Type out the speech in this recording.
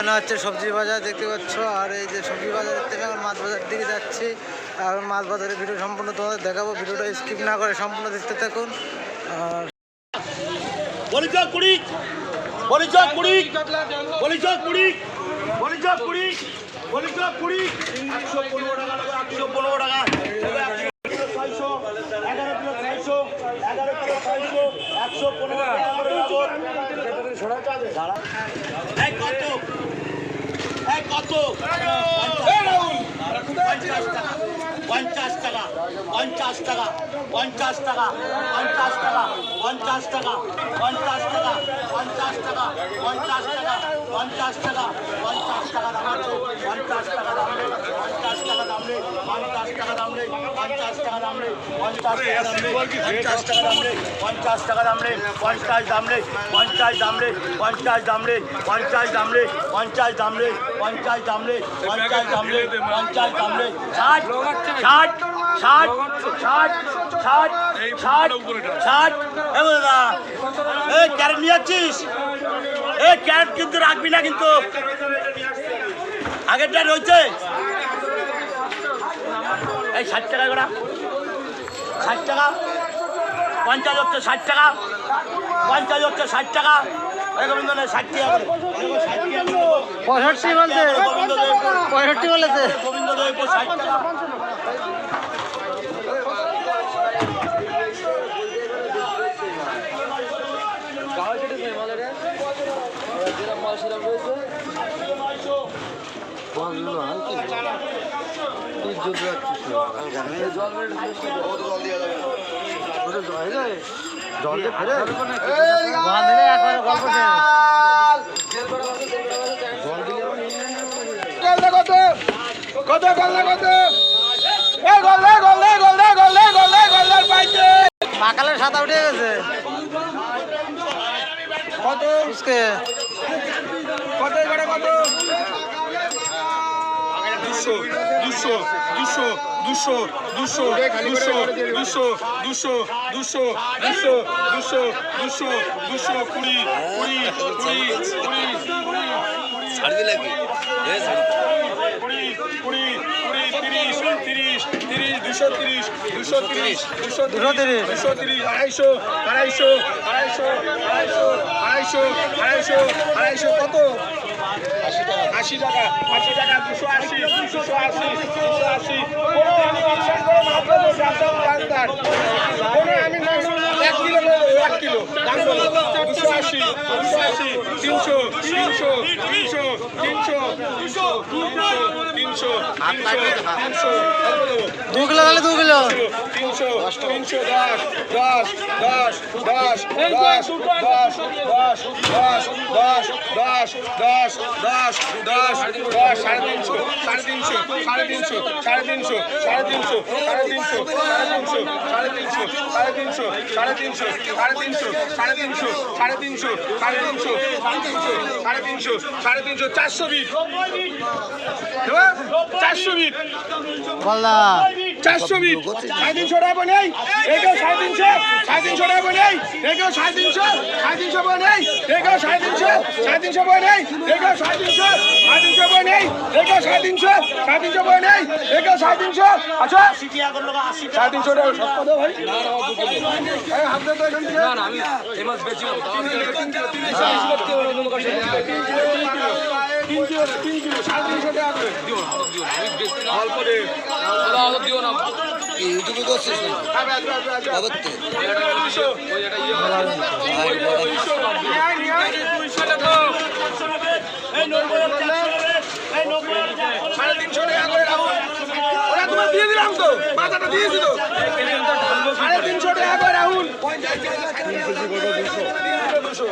মনে হচ্ছে সবজি বাজার, দেখতে পাচ্ছ। আর এই যে সবজি বাজার থেকে আমার মাছ বাজার দিকে যাচ্ছি। আর মাছ বাজারের ভিডিও সম্পূর্ণ তোমাদের দেখাবো। ভিডিওটা স্কিপ না করে সম্পূর্ণ দেখতে থাকুন। আর একশো পনেরো টাকা। পঞ্চাশ টাকা পঞ্চাশ টাকা পঞ্চাশ টাকা পঞ্চাশ টাকা পঞ্চাশ টাকা পঞ্চাশ টাকা পঞ্চাশ টাকা পঞ্চাশ টাকা পঞ্চাশ টাকা পঞ্চাশ টাকা দাম আছে, পঞ্চাশ টাকা নেই পঞ্চাশ টাকা দাম নেই পঞ্চাশ টাকা দাম নেই পঞ্চাশ টাকা দাম নেই পঞ্চাশ টাকা দাম নেই পঞ্চাশ টাকা দাম নেই পঞ্চাশ দাম নেই পঞ্চাশ দাম নেই পঞ্চাশ দাম নেই পঞ্চাশ দাম নেই পঞ্চাশ দাম নেই পঞ্চাশ দাম নেই পঞ্চাশ দাম নেই পঞ্চাশ দাম নেই ষাট ষাট ষাট ষাট ষাট ষাট ষাট এ ক্যারেট নিয়ে যাচ্ছিস এ ক্যারেট কিন্তু রাখবি না কিন্তু আগেরটা রয়েছে এই ষাট টাকা করে। ষাট টাকা। পঞ্চাশ হচ্ছে ষাট টাকা। পঞ্চাশ হচ্ছে ষাট টাকা। এই ষাট টাকা করে। পঁয়ষট্টি বলছে। পঁয়ষট্টি বলেছে। গোবিন্দ দেব ষাট টাকা। জল ফেলে শেষ। কত গল্লে কত গল্লে গল্লে গল্লে গল্লে গল্লে গল্লে পাইছে পাকালের সাদা উঠে গেছে। কত? কত? কত? দুশো দুশো দুশো দুশো দুশো দুশো দুশো দুশো দুশো দুশো দুশো দুশো দুশো কুড়ি কুড়ি কুড়ি কুড়ি কুড়ি কুড়ি কুড়ি কুড়ি তিরিশ তিরিশ তিরিশ দুশো তিরিশ দুশো তিরিশ দুশো দুশো তিরিশ। দুশো তিরিশ আড়াইশো আড়াইশো আড়াইশো আড়াইশো আড়াইশো আড়াইশো আড়াইশো কত? আশি টাকা। আশি টাকা দুশো আশি দুশো আশি দুশো আশি। কোনো আমি বিশ্বাস করে মাত্র আমি এক কিলো এক কিলো। দুশো আশি দুশো আশি তিনশো তিনশো তিনশো তিনশো তিনশো তিনশো তিনশো তিনশো দু কিলো তাহলে দু কিলো তিনশো তিনশো দশ দশ দশ দশ দশ দশ দশ দশ দশ দশ দশ দশ দশ দশ সাড়ে তিনশো সাড়ে তিনশো সাড়ে তিনশো সাড়ে তিনশো সাড়ে তিনশো সাড়ে তিনশো সাড়ে তিনশো সাড়ে তিনশো সাড়ে তিনশো সাড়ে তিনশো সাড়ে তিনশো সাড়ে তিনশো সাড়ে তিনশো সাড়ে তিনশো সাড়ে তিনশো সাড়ে তিনশো দুশো চারশো বিট চারশো বিট চারশো বিট সাড়ে তিনশো টাকা বলে এগারো সাড়ে তিনশো। সাড়ে তিনশো টাকা বলে এগারো সাড়ে তিনশো। সাড়ে তিনশো বলে এগারো সাড়ে তিনশো। সাড়ে তিনশো বলে এগারো সাড়ে তিনশো। সাড়ে তিনশো বলে এগারো সাড়ে তিনশো। সাড়ে তিনশো বলে এগারো সাড়ে তিনশো। আচ্ছা। সাড়ে তিনশো টাকা সব কথা ভাই। না না আমি এই মাস বেশি তিন কিলো তিন কিলো সাড়ে তিনশো টাকা করে দিও না দিও না আমি বেশি না অল্প দে আলো দিও না ইউটিউবে করছিস না বাবদ তো ওই এটা ইয়ে সাড়ে তিনশো টাকা করে রাহুল। ওরা তোমার দিয়ে দিলাম তো বাজারটা দিয়েছি তো সাড়ে তিনশো টাকা করে রাহুল দুশো